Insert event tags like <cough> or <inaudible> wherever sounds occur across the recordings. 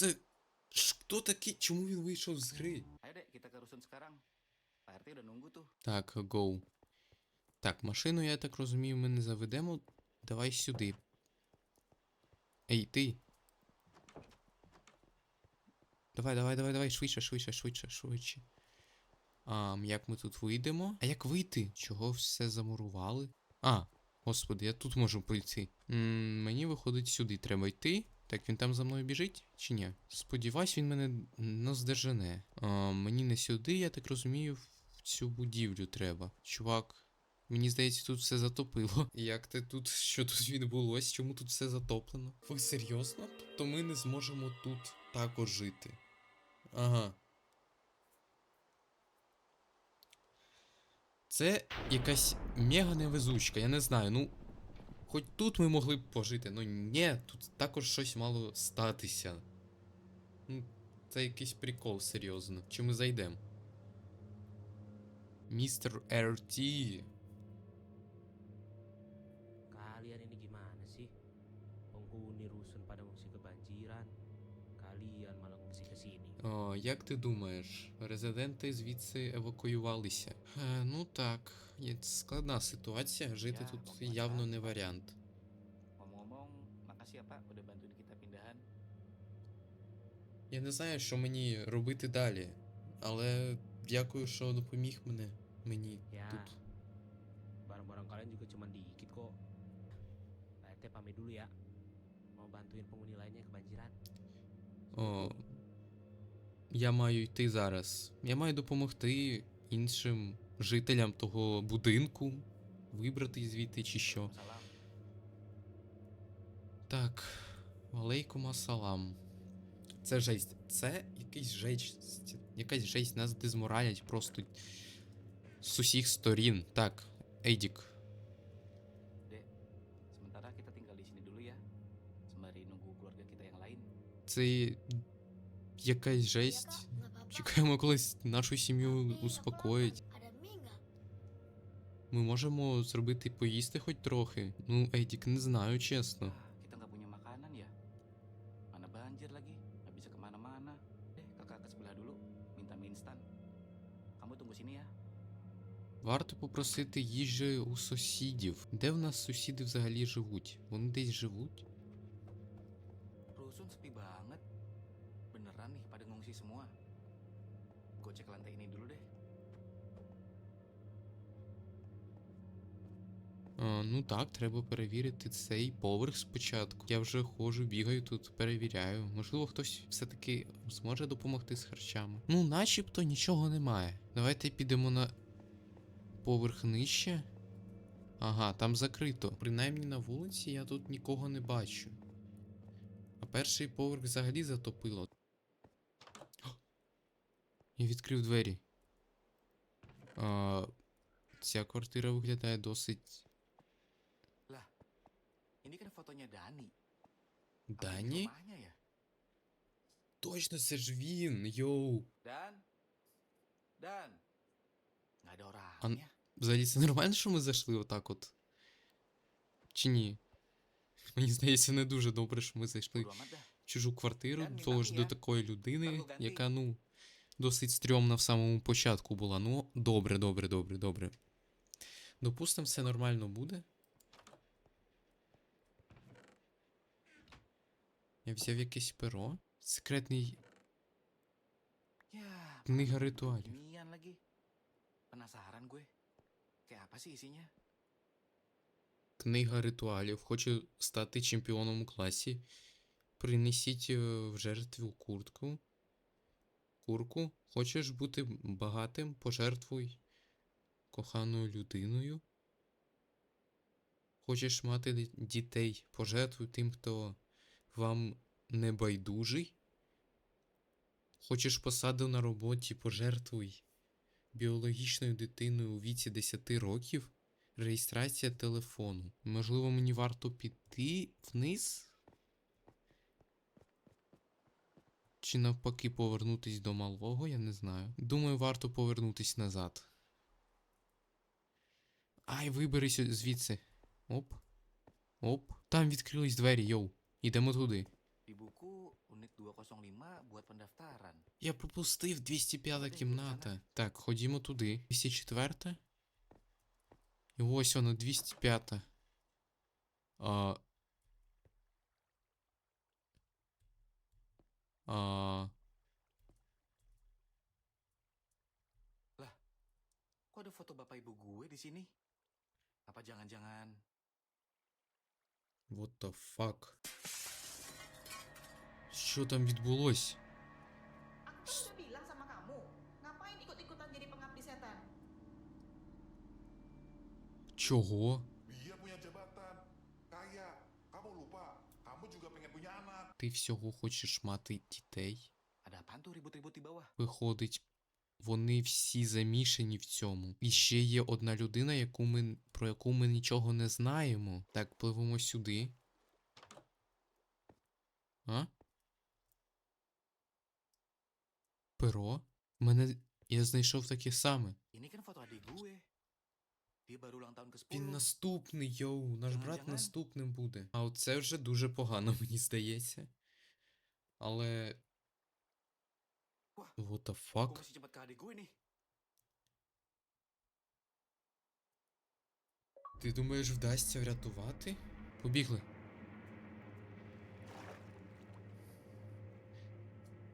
це? Ш- Хто такий? Чому він вийшов з гри? Так, гоу. Так, машину, я так розумію, ми не заведемо. Давай сюди. Ей, ти. Давай, давай, давай, давай, швидше, швидше, швидше, швидше. А, як ми тут вийдемо? А як вийти? Чого все замурували? А, господи, я тут можу пройти. м мені виходить сюди треба йти. Так, він там за мною біжить чи ні? Сподіваюсь, він мене наздержане. Мені не сюди, я так розумію, в цю будівлю треба. Чувак, мені здається, тут все затопило. <laughs> Як ти тут, що тут відбулось? Чому тут все затоплено? Ви серйозно? Тобто ми не зможемо тут також жити. Ага. Це якась мега невезучка, я не знаю, ну. Хоч тут ми могли б пожити, ну ні, тут також щось мало статися. Ну, це якийсь прикол, серйозно. Чи ми зайдемо? Містер РТ. Kalian ini gimana sih? Penghuni rusun pada ngungsi kebanjiran. Kalian malah ngungsi ke sini. О, як ти думаєш, резиденти звідси евакуювалися? Е, ну так, є складна ситуація, жити Я тут популярна. явно не варіант. Ngomong-ngomong, makasih ya Pak udah bantuin kita pindahan. Я не знаю, що мені робити далі, але дякую, що допоміг мене мені Ya, тут. barang-barang kalian juga cuma dikit kok. Pak RT pamit dulu ya. Mau bantuin penghuni lainnya kebanjiran. О, я маю йти зараз. Я маю допомогти іншим жителям того будинку, вибрати звідти чи що. Так, алейкум асалам. Це жесть. Це якийсь жесть. Якась жесть. Нас дезморалять просто з усіх сторін. Так, Ейдік. Це якась жесть. Чекаємо, колись нашу сім'ю успокоїть. Ми можемо зробити поїсти хоч трохи. Ну, Ейдік, не знаю, чесно. Варто попросити їжі у сусідів. Де в нас сусіди взагалі живуть? Вони десь живуть? Nih pada ngungsi semua. Gue cek lantai ini dulu deh. Ну так, треба перевірити цей поверх спочатку. Я вже ходжу, бігаю тут, перевіряю. Можливо, хтось все-таки зможе допомогти з харчами. Ну, начебто нічого немає. Давайте підемо на поверх нижче. Ага, там закрито. Принаймні на вулиці я тут нікого не бачу. А перший поверх взагалі затопило. Я відкрив двері. А, ця квартира виглядає досить. Дані? Точно, це ж він, йоу. Dan? Dan? Nggak. Взагалі це нормально, що ми зайшли отак от? Чи ні? Мені здається, не дуже добре, що ми зайшли в чужу квартиру, того ж до такої людини, яка, ну, досить стрьомна в самому початку була. Ну, добре, добре, добре, добре. Допустим, все нормально буде. Я взяв якесь перо. Секретний книга ритуалів. Книга ритуалів. Хочу стати чемпіоном у класі. Принесіть е, в жертву куртку. Курку. Хочеш бути багатим? Пожертвуй коханою людиною. Хочеш мати дітей? Пожертвуй тим, хто вам не байдужий. Хочеш посаду на роботі? Пожертвуй біологічною дитиною у віці 10 років. Реєстрація телефону. Можливо, мені варто піти вниз? Чи навпаки повернутись до малого, я не знаю. Думаю, варто повернутись назад. Ай, виберись звідси. Оп. Оп. Там відкрились двері, йоу. Ідемо туди. Di buku unit 205 buat pendaftaran. Я пропустив 205 Куди кімната. Так, ходімо туди. 204. І ось воно, 205. А... А... Kok ada foto bapak ibu gue di sini? Apa jangan-jangan What the fuck? Що там відбулось? Aku kan udah bilang sama kamu, ngapain ikut-ikutan jadi pengabdi setan? Чого? Ти всього хочеш мати дітей? Виходить, вони всі замішані в цьому. І ще є одна людина, яку ми, про яку ми нічого не знаємо. Так, пливемо сюди. А? Перо? Мене. Я знайшов таке саме. Він наступний, йоу, наш брат наступним буде. А оце вже дуже погано, <laughs> мені здається. Але. What the fuck? Ти думаєш, вдасться врятувати? Побігли.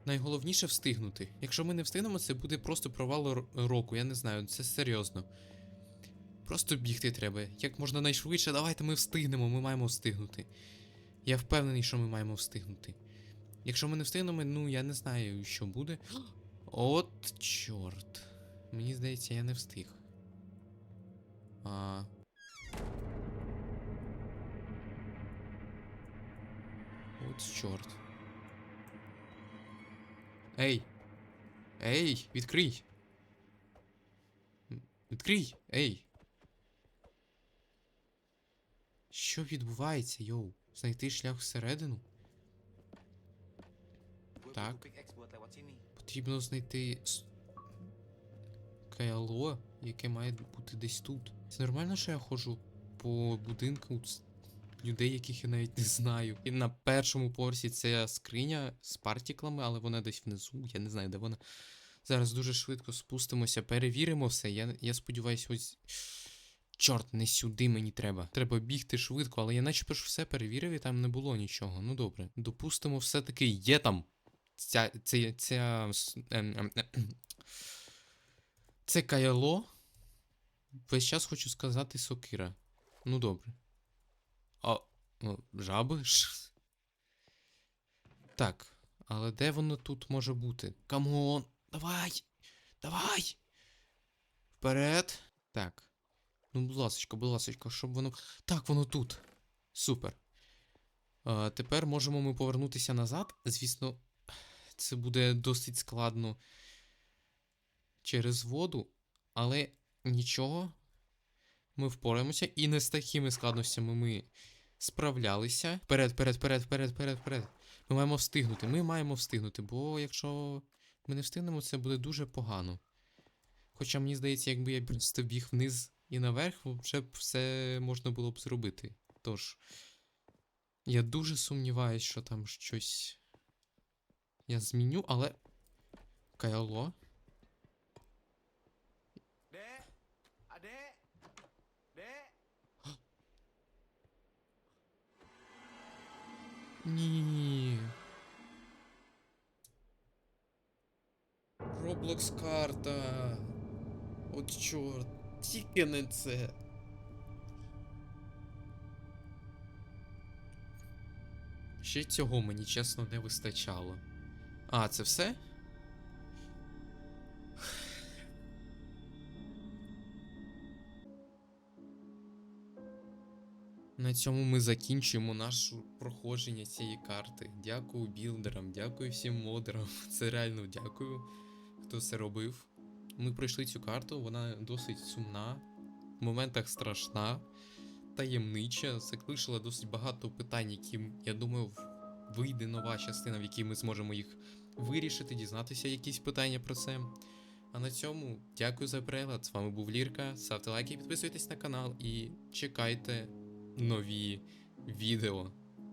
Найголовніше встигнути. Якщо ми не встигнемо, це буде просто провал року. Я не знаю, це серйозно. Просто бігти треба. Як можна найшвидше, давайте ми встигнемо, ми маємо встигнути. Я впевнений, що ми маємо встигнути. Якщо ми не встигнемо, ну я не знаю, що буде. <gasps> От чорт. Мені здається, я не встиг. А. От чорт. Ей! Ей, відкрий! Відкрий! Ей! Що відбувається, йоу? Знайти шлях всередину? Sini. Потрібно знайти кайло, яке має бути десь тут. Це нормально, що я ходжу по будинку людей, яких я навіть не знаю. І на першому поверсі це скриня з партіклами, але вона десь внизу. Я не знаю, де вона. Зараз дуже швидко спустимося, перевіримо все. Я, я сподіваюся, ось. Чорт, не сюди мені треба. Треба бігти швидко, але я начебто ж все перевірив і там не було нічого. Ну добре. Допустимо, все-таки є там. Ця, ця, ця, ем, ем, ем, це каяло. Весь час хочу сказати сокира. Ну добре. А, жаби ж. Так. Але де воно тут може бути? Камон! Давай! Давай! Вперед! Так. Ну, будь ласочка, будь ласочка, щоб воно. Так, воно тут. Супер. А, тепер можемо ми повернутися назад. Звісно, це буде досить складно через воду, але нічого. Ми впораємося, і не з такими складностями ми справлялися. Вперед, вперед, вперед, вперед, вперед, вперед. Ми маємо встигнути. Ми маємо встигнути, бо якщо ми не встигнемо, це буде дуже погано. Хоча мені здається, якби я просто біг вниз і наверх, вже б все можна було б зробити. Тож, я дуже сумніваюсь, що там щось я зміню, але. Кайло. Dek, adek, dek. Ні. Роблокс карта. От чорт. Тільки не це. Ще цього мені чесно не вистачало. А, це все? На цьому ми закінчуємо наше проходження цієї карти. Дякую білдерам, дякую всім модерам. <laughs> Це реально дякую, хто це робив. Ми пройшли цю карту, вона досить сумна, в моментах страшна, таємнича. Заклишила досить багато питань, які, я думаю, вийде нова частина, в якій ми зможемо їх вирішити, дізнатися якісь питання про це. А на цьому дякую за перегляд. З вами був Лірка. Ставте лайки, підписуйтесь на канал і чекайте нові відео.